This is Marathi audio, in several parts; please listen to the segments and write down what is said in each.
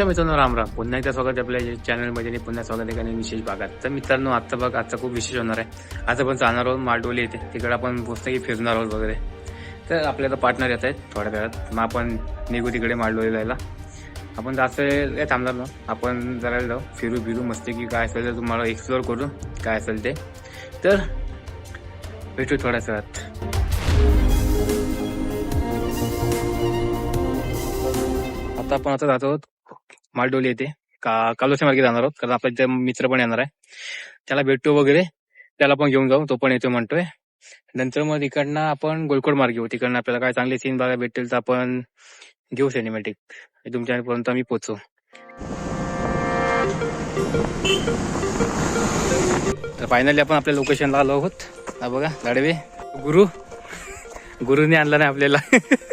मित्रांनो राम राम. पुन्हा एकदा स्वागत आपल्या चॅनलमध्ये आणि पुन्हा स्वागत आहे आणि विशेष भागात. तर मित्रांनो आत्ता बघ आजचा खूप विशेष होणार आहे. आज आपण जाणार आहोत माडोली येते तिकडे आपण पुस्तकी फिरणार आहोत वगैरे. तर आपल्याला पार्टनर येत आहेत थोड्या वेळात. मग आपण निघू तिकडे मालडोली जायला. आपण जास्त वेळ काय थांबणार ना. आपण जरा जाऊ फिरू फिरू मस्ती की काय असेल तर तुम्हाला एक्सप्लोअर करू काय असेल ते. तर भेटू थोड्याच वेळात. आता आपण आता जातो आहोत मालडोली येथे. का कालोशी मार्गे जाणार आहोत कारण आपला इथे मित्र पण येणार आहे. त्याला भेटतो वगैरे त्याला पण घेऊन जाऊ तो पण येतो म्हणतोय. नंतर मग तिकडनं आपण गोलकोड मार्ग घेऊ तिकडनं आपल्याला काय चांगले सीन बघायला भेटेल तर आपण घेऊ सिनेमॅटिक तुमच्यापर्यंत आम्ही पोहोचू. तर फायनली आपण आपल्या लोकेशनला आलो आहोत. बघा गाडवे. गुरु. गुरुने आणला नाही आपल्याला.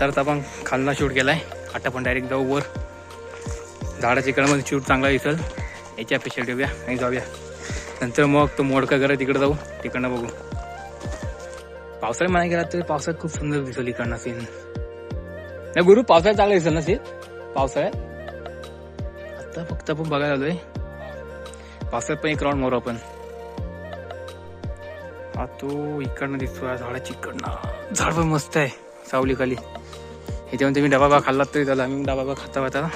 तर आता आपण खालना शूट केला आहे आता पण डायरेक्ट जाऊ वर. झाडाच्या इकडे शूट चांगला दिसल. याची अपेक्षा ठेवूया आणि जाऊया. नंतर मग तो मोडका करा तिकडे जाऊ. तिकडनं बघू. पावसाळ्यात म्हणाय गेला तर पावसाळ्यात खूप सुंदर दिसल इकडनं सीन नाही गुरु पावसाळ्यात चांगला दिसल ना सीन पावसाळ्यात? आता फक्त आपण बघायला आलोय. पावसाळ्यात पण एक राऊंड मारू आपण. हा तो इकडनं दिसतोय झाडाची इकडनं. झाड पण मस्त आहे सावली खाली ह्याच्यामध्ये तुम्ही डबा बा खाल्लात तरी त्याला आम्ही डबा बा खाता होता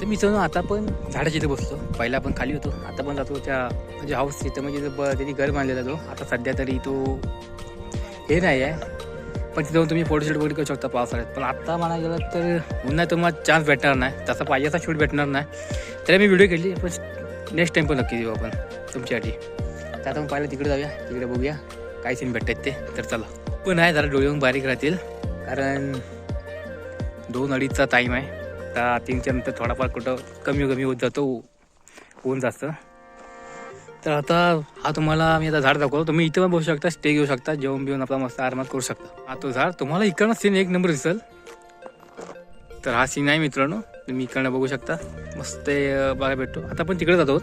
तर मी चलो आता पण झाडाच्या इथे बसतो पहिला आपण खाली होतो. आता पण जातो त्या म्हणजे हाऊस तिथं म्हणजे ब- त्यांनी घर बांधलेला तो. आता सध्या तरी तो हे नाही आहे. पण तिथं जाऊन तुम्ही फोटोशूट वगैरे करू शकता पावसाळ्यात. पण आत्ता म्हणा गेलं तर उन्हा तुम्हाला चान्स भेटणार नाही. तसा पाहिजे असा शूट भेटणार नाही. तरी मी व्हिडिओ केली पण नेक्स्ट टाइम पण नक्की देऊ आपण तुमच्यासाठी. तर आता मग पाहिलं तिकडे जाऊया. तिकडे बघूया काय सीन भेटतात ते. तर चला. पण आहे जरा डोळे बारीक राहतील. कारण दोन अडीचचा टाईम आहे. तर तीनच्या नंतर थोडाफार कुठं कमी कमी होत जातो. ऊन जास्त तर आता हा तुम्हाला मी आता झाड दाखवतो. तुम्ही इथं पण बसू शकता स्टे घेऊ शकता जेवण बिवून आपला मस्त आरामात करू शकता. हा तो झाड तुम्हाला इकडनं सीन एक नंबर दिसेल. तर हा सीन आहे मित्रांनो तुम्ही इकडनं बघू शकता. मस्त अं, बघायला भेटतो. आता आपण तिकडे जातो.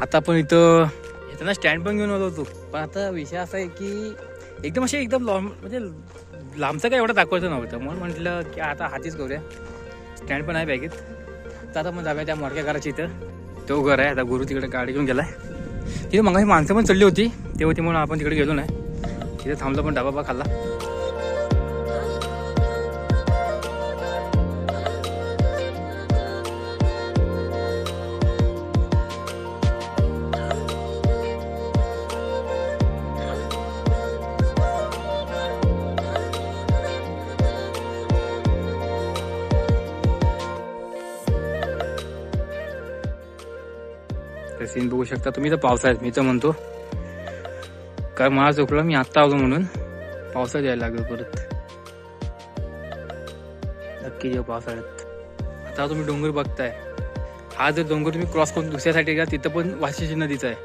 आता आपण इथं येताना स्टँड पण घेऊन आलो होतो. पण आता विषय असा आहे की एकदम असे एकदम लॉ म्हणजे लांबचं काय एवढं दाखवायचं नव्हतं. म्हणून म्हटलं की आता हातीच करूया. स्टँड पण आहे बॅगेत. तर आता मग जाऊया त्या मोडक्या घराची इथं. तो घर आहे. आता गुरु तिकडे गाडी घेऊन गेलाय. तिथे मग माणसं पण चढली होती. ते होती म्हणून आपण तिकडे गेलो नाही. तिथे थांबलो पण डबा खाल्ला. सीन बघू शकता. तुम्ही तर पावसाळ्यात मी तर म्हणतो. कारण मला चुकलं मी आत्ता आलो म्हणून. पावसाळ्यात यायला लागलो परत. नक्की जेव्हा पावसाळ्यात. आता तुम्ही डोंगर बघताय. हा जर डोंगर तुम्ही क्रॉस करून दुसऱ्या साईडला गेला तिथं पण वाशिष्ठी नदीचं आहे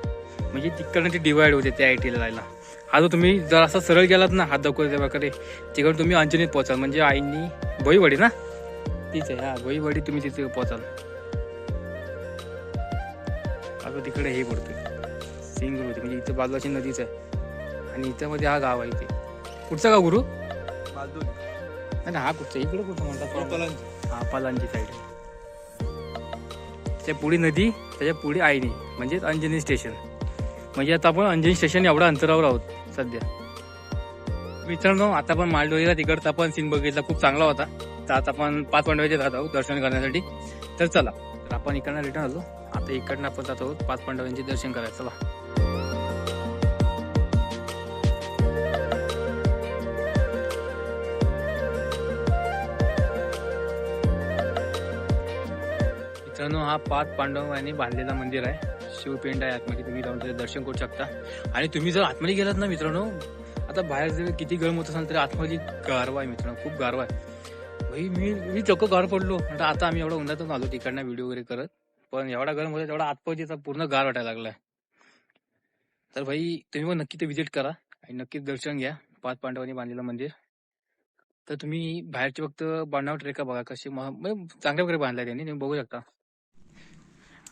म्हणजे तिकडनं ती डिवाइड होते त्या आय टीला जायला. हा जो तुम्ही जर असा सरळ गेलात ना हात दाखवत प्रकारे तिकडून तुम्ही अंजनीत पोहोचाल. म्हणजे आईनी भोईवाडी ना? तीच आहे हा भोईवाडी तुम्ही तिथे पोहोचाल. आता तिकडे हे पडतोय. सिंगूर होते. म्हणजे इथं बाजूची नदीच आहे. आणि इथं मध्ये हा गाव आहे इथे. कुठचा गाव गुरु? नाही ना, हा कुठचा? इकडे कुठं म्हणतात हा पालांची साईड त्या पुढे नदी त्याच्या पुढे आईनी म्हणजेच अंजनी स्टेशन म्हणजे आता आपण अंजनी स्टेशन एवढ्या अंतरावर आहोत सध्या. मित्रांनो आता आपण मालडोलीला तिकडचा पण सीन बघितला. खूप चांगला होता. तर आता आपण पाच पांडवाचे जात आहोत दर्शन करण्यासाठी. तर चला. तर आपण इकडनं रिटर्न आलो. आता इकडनं आपण जात आहोत पाच पांडवांचे दर्शन करायचं. चला. मित्रांनो हा पाच पांडवांनी बांधलेला मंदिर आहे. शिवपिंड आहे आतमध्ये. तुम्ही जाऊन त्याचं दर्शन करू शकता. आणि तुम्ही जर आतमध्ये गेलात ना मित्रांनो आता बाहेर जर किती गरम होत असाल तरी आतमध्ये गारवा आहे मित्रांनो. खूप गारवा आहे. मी मी चक्क गार पडलो. म्हणजे आता आम्ही एवढं उन्हातून आलो तिकडनं व्हिडिओ वगैरे करत. पण एवढा गरम होता तेवढा आतमध्ये पूर्ण गार वाटायला लागलाय. तर भाई तुम्ही पण नक्की ते व्हिजिट करा आणि नक्कीच दर्शन घ्या. पाच पांडवांनी बांधलेलं मंदिर. तर तुम्ही बाहेरचे फक्त बनावट रेखा बघा कशी म्हणजे चांगल्या प्रकारे बांधलाय त्यांनी तुम्ही बघू शकता.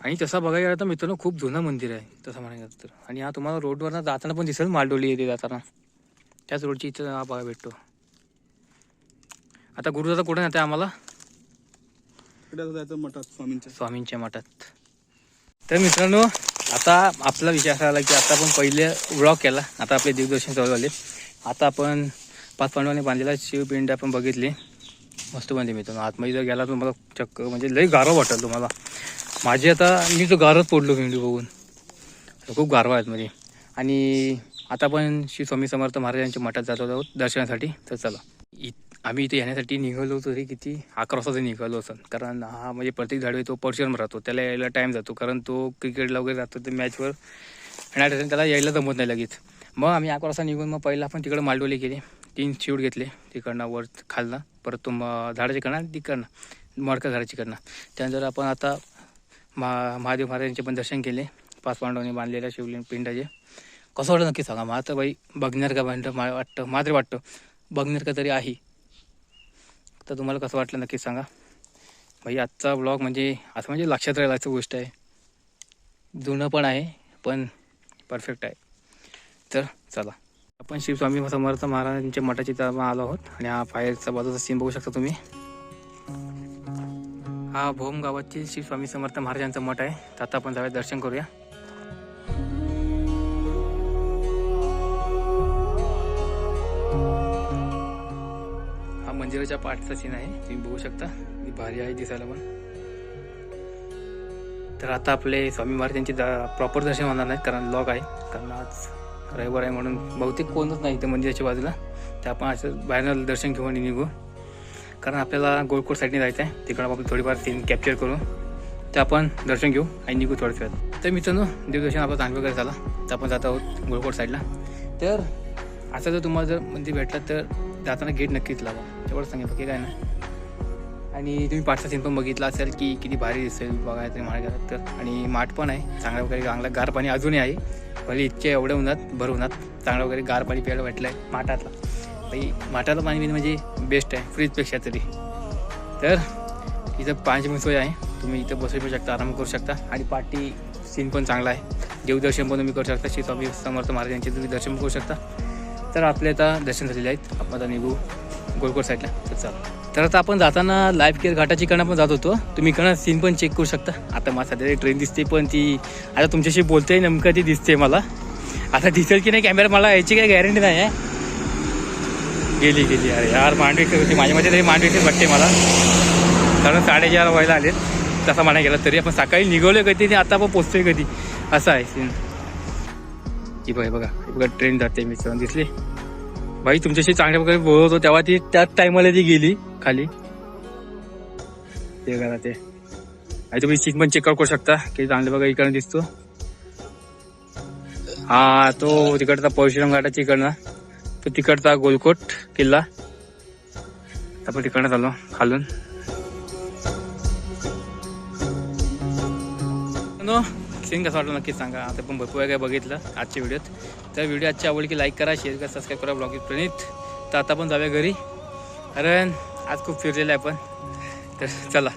आणि तसा बघायला गेला तर मित्रांनो खूप जुनं मंदिर आहे तसं म्हणायचं तर. आणि हा तुम्हाला रोडवर जाताना पण दिसेल मालडोली येते जाताना. त्याच रोडची इथं हा बघा भेटतो. आता गुरुदादा कुठे नेते आम्हाला? जायचं मठात स्वामींच्या. स्वामींच्या मठात. तर मित्रांनो आता आपला विचार असा आला की आता आपण पहिले व्लॉग केला. आता आपले देवदर्शन चालू झाले. आता आपण पाच पांडवांनी बांधलेला शिवपिंड आपण बघितली. मस्त बांधली मित्रांनो. आतमध्ये जर गेला तर मला चक्क म्हणजे लई गारवा वाटेल तुम्हाला. माझी आता मी तो गारच पडलो पिंडी बघून. खूप गारवा आहेत म्हणजे. आणि आता आपण श्री स्वामी समर्थ महाराजांच्या मठात जात आहोत दर्शनासाठी. तर चला. इ आम्ही इथे येण्यासाठी निघालो होतो तरी किती? अकरा वाजता निघालो असं. कारण हा म्हणजे प्रत्येक झाडवे तो पर्शियन राहतो. त्याला यायला टाईम जातो. कारण तो क्रिकेटला वगैरे जातो ते मॅचवर येणार त्याला यायला जमत नाही लगेच. मग आम्ही अकरा वाजता निघून मग पहिला आपण तिकडं मालडोली केली तीन शिवट घेतले तिकडनं वर खालना. परत तो म- झाडाची करणार तिकडनं. मडका झाडाची करणार त्यानंतर आपण आता महा महादेव महाराजांचे पण दर्शन केले. पाच पांडवांनी बांधलेल्या शिवलिंग पिंडाचे. कसं वाटतं नक्की सांगा? मला तर बाई बघणार का म्हणतं मला वाटतं मात्र वाटतं. बघणार का तरी आहे. तर तुम्हाला कसं वाटलं नक्की सांगा. भाई आजचा ब्लॉग म्हणजे असं म्हणजे लक्षात राहिल्याचं गोष्ट आहे. जुनं पण आहे पण परफेक्ट आहे. तर चला. आपण शिवस्वामी समर्थ महाराजांच्या मठाची तर आलो आहोत आणि हा फायरचा बाजूचा सीन बघू शकता तुम्ही. हा भोम गावातील शिवस्वामी समर्थ महाराजांचा मठ आहे. तर आता आपण जाऊया दर्शन करूया. मंदिराच्या पाठचा सीन आहे. तुम्ही बघू शकता. ती भारी आहे दिसायला पण. तर आता आपले स्वामी महाराजांचे प्रॉपर दर्शन होणार नाही कारण लॉक आहे. कारण आज रविवार आहे म्हणून बहुतेक कोणच नाही इथे मंदिराच्या बाजूला. तर आपण असं बाहेर दर्शन घेऊन निघू. कारण आपल्याला गोळकोट साईडने जायचं आहे. तिकडं आपण थोडीफार सीन कॅप्चर करू. तर आपण दर्शन घेऊ आणि निघू थोड्याच वेळात. तर मित्रांनो देवदर्शन आपला चांगलं वगैरे झाला. तर आपण जात आहोत गोळकोट साईडला तर असं जर तुम्हाला जर मंदिर भेटलं तर जाताना गेट नक्कीच लावा. तेवढं सांगेल बाकी काय नाही आणि तुम्ही पाठचा सीन पण बघितला असेल की किती भारी दिसेल बघायचं मला गेलं तर. आणि माठ पण आहे चांगल्या वगैरे चांगला गार पाणी अजूनही आहे. भले इतक्या एवढ्या उन्हात भर उन्हात चांगलं वगैरे गार पाणी प्यायला भेटलं आहे माठातला. भाई माठातलं पाणी पिणं म्हणजे बेस्ट आहे फ्रीजपेक्षा तरी. तर इथं पाण्याची सोय आहे. तुम्ही इथं बसू पण शकता आराम करू शकता. आणि पाठी सीन पण चांगला आहे. देवदर्शन पण तुम्ही करू शकता. श्री स्वामी समर्थ महाराजांचे तुम्ही दर्शन करू शकता. तर आपले आता दर्शन झालेले आहेत. आपण आता निघू गोलकोट साईडला तर चला. तर आता आपण जाताना लाईफ केअर घाटाची कणा पण जात होतो. तुम्ही कणा सीन पण चेक करू शकता. आता मला सध्या ट्रेन दिसते पण ती आता तुमच्याशी बोलते नेमकं ती दिसते मला. आता दिसेल की नाही कॅमेरा मला याची काही गॅरंटी नाही आहे. गेली गेली. अरे यार मांडवी होती. माझ्या मध्ये तरी मांडवीचीच वाटते मला. कारण साडेचार व्हायला आले तसा म्हणा गेला तरी. आपण सकाळी निघवलं कधी आणि आता आपण पोचतोय कधी. असं आहे सीन ही बघा बघा. प्रकारे ट्रेन जाते मी दिसली? भाई तुमच्याशी चांगल्या प्रकारे बोलत होतो तेव्हा ती त्याच टायमाला ती गेली खाली. ते करा ते. आणि तुम्ही सीट पण चेकआउट करू शकता की चांगल्या प्रकारे इकडनं दिसतो. हा तो तिकडचा परशुराम घाटाच्या इकडनं. तो तिकडचा गोलकोट किल्ला. आपण तिकडनं चाललो खालून. सीन कसं वाटलं नक्कीच सांगा. आता पण भरपूर काय बघितलं आजच्या व्हिडिओत तर व्हिडिओ आजची आवडली की लाईक करा शेअर करा सबस्क्राईब करा ब्लॉग प्रणित. तर आता पण जाऊया घरी. कारण आज खूप फिरलेलं आहे आपण तर चला.